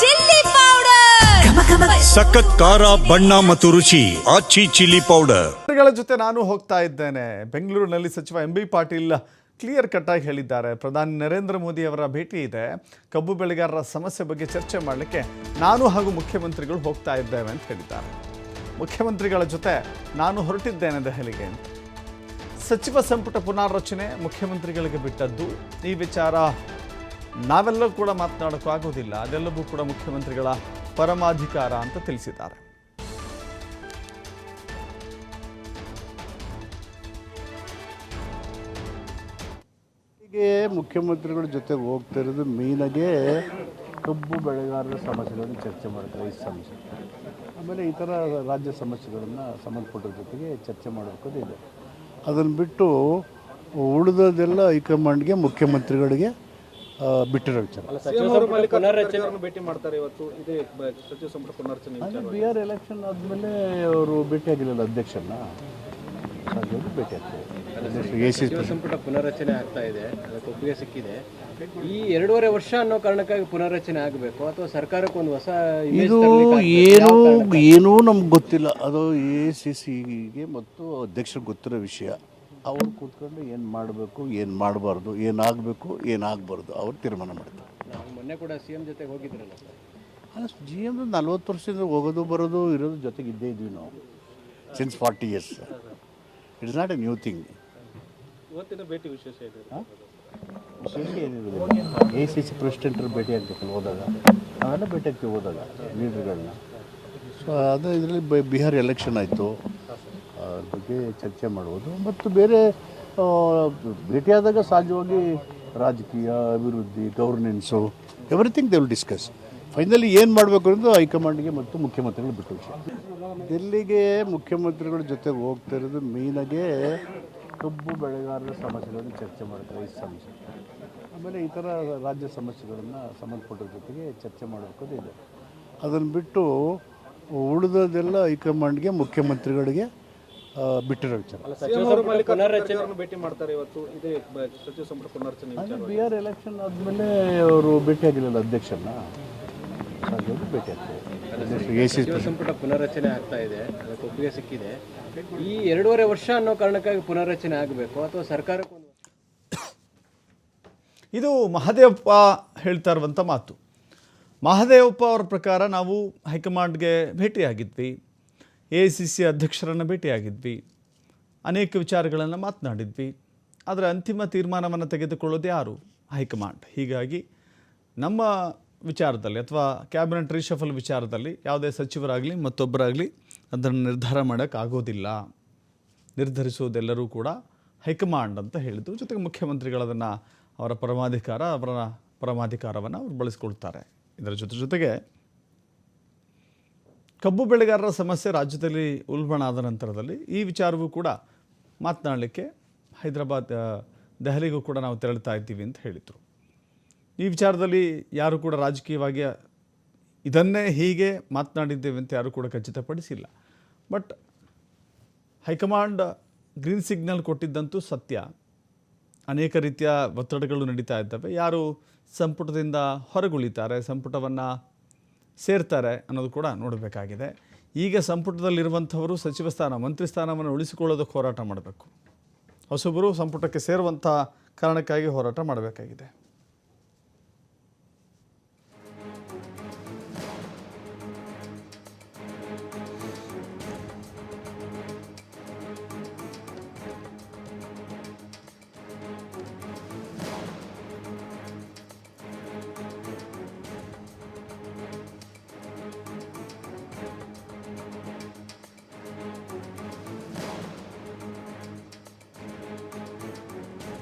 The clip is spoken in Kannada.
Chilli powder. ಸಖತ್ ಖಾರ ಬಣ್ಣ ಮತ್ತು ರುಚಿ ಆಚಿ ಚಿಲ್ಲಿ ಪೌಡರ್. ಗಳ ಜೊತೆ ನಾನು ಹೋಗ್ತಾ ಇದ್ದೇನೆ. ಬೆಂಗಳೂರಿನಲ್ಲಿ ಸಚಿವ M B Patil clear cut ಆಗಿ ಹೇಳಿದ್ದಾರೆ. ಪ್ರಧಾನಿ ನರೇಂದ್ರ ಮೋದಿ ಅವರ ಭೇಟಿ ಇದೆ. ಕಬ್ಬು ಬೆಳೆಗಾರರ ಸಮಸ್ಯೆ ಬಗ್ಗೆ ಚರ್ಚೆ ಮಾಡಲಿಕ್ಕೆ ನಾನು ಹಾಗೂ ಮುಖ್ಯಮಂತ್ರಿಗಳು ಹೋಗ್ತಾ ಇದ್ದೇವೆ ಅಂತ ಹೇಳಿದ್ದಾರೆ. ಮುಖ್ಯಮಂತ್ರಿಗಳ ಜೊತೆ ನಾನು ಹೊರಟಿದ್ದೇನೆ ದೆಹಲಿಗೆ. ಅಂತ ಸಚಿವ ಸಂಪುಟ ಪುನಾರಚನೆ ಮುಖ್ಯಮಂತ್ರಿಗಳಿಗೆ ಬಿಟ್ಟದ್ದು. ಈ ವಿಚಾರ ನಾವೆಲ್ಲ ಕೂಡ ಮಾತನಾಡೋಕ್ಕೂ ಆಗೋದಿಲ್ಲ. ಅದೆಲ್ಲವೂ ಕೂಡ ಮುಖ್ಯಮಂತ್ರಿಗಳ ಪರಮಾಧಿಕಾರ ಅಂತ ತಿಳಿಸಿದ್ದಾರೆ. ಮುಖ್ಯಮಂತ್ರಿಗಳ ಜೊತೆಗೆ ಹೋಗ್ತಾ ಇರೋದು ಮೇಯ್ನಾಗೆ ಕಬ್ಬು ಬೆಳೆಗಾರರ ಸಮಸ್ಯೆಗಳನ್ನು ಚರ್ಚೆ ಮಾಡ್ತಾರೆ ಈ ಸಮಸ್ಯೆ. ಆಮೇಲೆ ಈ ಥರ ರಾಜ್ಯ ಸಮಸ್ಯೆಗಳನ್ನು ಸಂಬಂಧಪಟ್ಟ ಜೊತೆಗೆ ಚರ್ಚೆ ಮಾಡಬೇಕಾದ ಇದೆ. ಅದನ್ನು ಬಿಟ್ಟು ಉಳಿದದೆಲ್ಲ ಹೈಕಮಾಂಡ್ಗೆ, ಮುಖ್ಯಮಂತ್ರಿಗಳಿಗೆ ಬಿಟ್ಟಿರೋ ವಿಚಾರ. ಭೇಟಿ ಮಾಡ್ತಾರೆ ಇವತ್ತು. ಇದೇ ಬ- ಸಚಿವ ಸಂಪುಟ ಪುನರ್ರಚನೆ ಅಂದರೆ ಬಿ ಆರ್ ಎಲೆಕ್ಷನ್ ಆದಮೇಲೆ ಅವರು ಭೇಟಿಯಾಗಿಲ್ಲಲ್ಲ ಅಧ್ಯಕ್ಷರನ್ನ? ಭೇಟಿ ಆಗ್ತದೆ ಸಂಪುಟ ಪುನರ್ರಚನೆ ಆಗ್ತಾ ಇದೆ. ಅದಕ್ಕೆ ಒಪ್ಪಿಗೆ ಸಿಕ್ಕಿದೆ. ಈ ಎರಡೂವರೆ ವರ್ಷ ಅನ್ನೋ ಕಾರಣಕ್ಕಾಗಿ ಪುನರ್ರಚನೆ ಆಗಬೇಕು ಅಥವಾ ಸರ್ಕಾರಕ್ಕೆ ಒಂದು ಹೊಸ ಇದು? ಏನೂ ಏನೂ ನಮ್ಗೆ ಗೊತ್ತಿಲ್ಲ. ಅದು ಎ ಸಿ ಸಿಗೆ ಮತ್ತು ಅಧ್ಯಕ್ಷರಿಗೆ ಗೊತ್ತಿರೋ ವಿಷಯ. ಅವ್ರು ಕೂತ್ಕೊಂಡು ಏನು ಮಾಡಬೇಕು ಏನು ಮಾಡಬಾರ್ದು ಏನಾಗಬೇಕು ಏನಾಗಬಾರ್ದು ಅವ್ರು ತೀರ್ಮಾನ ಮಾಡ್ತಾರೆ. ನಾವು ಮೊನ್ನೆ ಕೂಡ ಸಿಎಂ ಜೊತೆ ಹೋಗಿದ್ರಲ್ಲ ಸರ್. ಅಲ್ಲ ಜಿ ಎಂ ನಲ್ವತ್ತು ವರ್ಷದಿಂದ ಹೋಗೋದು ಬರೋದು ಇರೋದು ಜೊತೆಗೆ ಇದ್ದೇ ಇದ್ವಿ ನಾವು. Since forty years it's not a new thing ಇವತ್ತಿನ ಭೇಟಿ ವಿಶೇಷ ಇದೆ ವಿಶೇಷ ಏನಿರೋದಿಲ್ಲ ಎ ಸಿ ಸಿ ಪ್ರೆಸಿಡೆಂಟ್ರು ಭೇಟಿ ಆಗ್ಬೇಕಲ್ಲ ಹೋದಾಗ. ನಾವೆಲ್ಲ ಭೇಟಿ ಆಗ್ತೀವಿ ಹೋದಾಗ ಲೀಡರ್ಗಳನ್ನ ಸೊ ಅದು ಇದರಲ್ಲಿ ಬಿಹಾರ್ ಎಲೆಕ್ಷನ್ ಆಯಿತು. ಬಗ್ಗೆ ಚರ್ಚೆ ಮಾಡುವುದು ಮತ್ತು ಬೇರೆ ಭೇಟಿಯಾದಾಗ ಸಹಜವಾಗಿ ರಾಜಕೀಯ, ಅಭಿವೃದ್ಧಿ governance everything they will discuss finally ಏನು ಮಾಡಬೇಕು ಅನ್ನೋದು ಹೈಕಮಾಂಡ್ಗೆ ಮತ್ತು ಮುಖ್ಯಮಂತ್ರಿಗಳು ಬಿಟ್ಟು ವಿಷಯ ದಿಲ್ಲಿಗೆ ಮುಖ್ಯಮಂತ್ರಿಗಳ ಜೊತೆಗೆ ಹೋಗ್ತಾ ಇರೋದು ಮೇಯ್ನಾಗೆ ಕಬ್ಬು ಬೆಳೆಗಾರರ ಸಮಸ್ಯೆಗಳನ್ನು ಚರ್ಚೆ ಮಾಡ್ತಾರೆ ಈ ಸಮಸ್ಯೆ. ಆಮೇಲೆ ಥರ ರಾಜ್ಯ ಸಮಸ್ಯೆಗಳನ್ನು ಸಂಬಂಧಪಟ್ಟ ಜೊತೆಗೆ ಚರ್ಚೆ ಮಾಡಬೇಕು ಇದೆ. ಅದನ್ನು ಬಿಟ್ಟು ಉಳಿದದೆಲ್ಲ ಹೈಕಮಾಂಡ್ಗೆ, ಮುಖ್ಯಮಂತ್ರಿಗಳಿಗೆ ಬಿಟ್ಟಿರೋ ವಿಚಾರ. ಪುನರ್ರಚನೆ ಭೇಟಿ ಮಾಡ್ತಾರೆ ಇವತ್ತು. ಇದೇ ಬ- ಸಚಿವ ಸಂಪುಟ ಪುನರ್ರಚನೆ ಅಂದರೆ ಬಿ ಆರ್ ಎಲೆಕ್ಷನ್ ಆದಮೇಲೆ ಅವರು ಭೇಟಿಯಾಗಿಲ್ಲ ಅಧ್ಯಕ್ಷರನ್ನ ಹಾಗಾಗಿ ಭೇಟಿ ಆಗ್ತಾರೆ. ಎ ಸಿ ಸಚಿವ ಸಂಪುಟ ಪುನರ್ರಚನೆ ಆಗ್ತಾ ಇದೆ. ಅದಕ್ಕೆ ಒಪ್ಪಿಗೆ ಸಿಕ್ಕಿದೆ. ಈ ಎರಡೂವರೆ ವರ್ಷ ಅನ್ನೋ ಕಾರಣಕ್ಕಾಗಿ ಪುನರ್ರಚನೆ ಆಗಬೇಕು ಅಥವಾ ಸರ್ಕಾರಕ್ಕೆ ಒಂದು ಇದು ಮಹದೇವಪ್ಪ ಹೇಳ್ತಾ ಇರುವಂಥ ಮಾತು. ಮಹದೇವಪ್ಪ ಅವರ ಪ್ರಕಾರ ನಾವು ಹೈಕಮಾಂಡ್ಗೆ ಭೇಟಿಯಾಗಿದ್ವಿ. ಎ ಸಿ ಸಿ ಅಧ್ಯಕ್ಷರನ್ನು ಭೇಟಿಯಾಗಿದ್ವಿ. ಅನೇಕ ವಿಚಾರಗಳನ್ನು ಮಾತನಾಡಿದ್ವಿ. ಆದರೆ ಅಂತಿಮ ತೀರ್ಮಾನವನ್ನು ತೆಗೆದುಕೊಳ್ಳೋದು ಯಾರು? ಹೈಕಮಾಂಡ್. ಹೀಗಾಗಿ ನಮ್ಮ ವಿಚಾರದಲ್ಲಿ ಅಥವಾ ಕ್ಯಾಬಿನೆಟ್ ರೀಶಫಲ್ ವಿಚಾರದಲ್ಲಿ ಯಾವುದೇ ಸಚಿವರಾಗಲಿ ಮತ್ತೊಬ್ಬರಾಗಲಿ ಅದನ್ನು ನಿರ್ಧಾರ ಮಾಡೋಕ್ಕಾಗೋದಿಲ್ಲ ನಿರ್ಧರಿಸುವುದೆಲ್ಲರೂ ಕೂಡ ಹೈಕಮಾಂಡ್ ಅಂತ ಹೇಳಿದ್ದು. ಜೊತೆಗೆ ಮುಖ್ಯಮಂತ್ರಿಗಳದನ್ನು ಅವರ ಪರಮಾಧಿಕಾರ, ಅವರ ಪರಮಾಧಿಕಾರವನ್ನು ಅವರು ಬಳಸಿಕೊಳ್ತಾರೆ. ಇದರ ಜೊತೆ ಜೊತೆಗೆ ಕಬ್ಬು ಬೆಳೆಗಾರರ ಸಮಸ್ಯೆ ರಾಜ್ಯದಲ್ಲಿ ಉಲ್ಬಣ ಆದ ನಂತರದಲ್ಲಿ ಈ ವಿಚಾರವೂ ಕೂಡ ಮಾತನಾಡಲಿಕ್ಕೆ ಹೈದರಾಬಾದ್ ದೆಹಲಿಗೂ ಕೂಡ ನಾವು ತೆರಳುತ್ತಾ ಇದ್ದೀವಿ ಅಂತ ಹೇಳಿದರು. ಈ ವಿಚಾರದಲ್ಲಿ ಯಾರು ಕೂಡ ರಾಜಕೀಯವಾಗಿ ಇದನ್ನೇ ಹೀಗೆ ಮಾತನಾಡಿದ್ದೇವೆ ಅಂತ ಯಾರು ಕೂಡ ಖಚಿತಪಡಿಸಿಲ್ಲ. But high command green signal ಕೊಟ್ಟಿದ್ದಂತೂ ಸತ್ಯ. ಅನೇಕ ರೀತಿಯ ಒತ್ತಡಗಳು ನಡೀತಾ ಇದ್ದಾವೆ. ಯಾರು ಸಂಪುಟದಿಂದ ಹೊರಗುಳಿತಾರೆ, ಸಂಪುಟವನ್ನು ಸೇರ್ತಾರೆ ಅನ್ನೋದು ಕೂಡ ನೋಡಬೇಕಾಗಿದೆ. ಈಗ ಸಂಪುಟದಲ್ಲಿರುವಂಥವರು ಸಚಿವ ಸ್ಥಾನ, ಮಂತ್ರಿ ಸ್ಥಾನವನ್ನು ಉಳಿಸಿಕೊಳ್ಳೋದಕ್ಕೆ ಹೋರಾಟ ಮಾಡಬೇಕು. ಹೊಸಬರು ಸಂಪುಟಕ್ಕೆ ಸೇರುವಂಥ ಕಾರಣಕ್ಕಾಗಿ ಹೋರಾಟ ಮಾಡಬೇಕಾಗಿದೆ.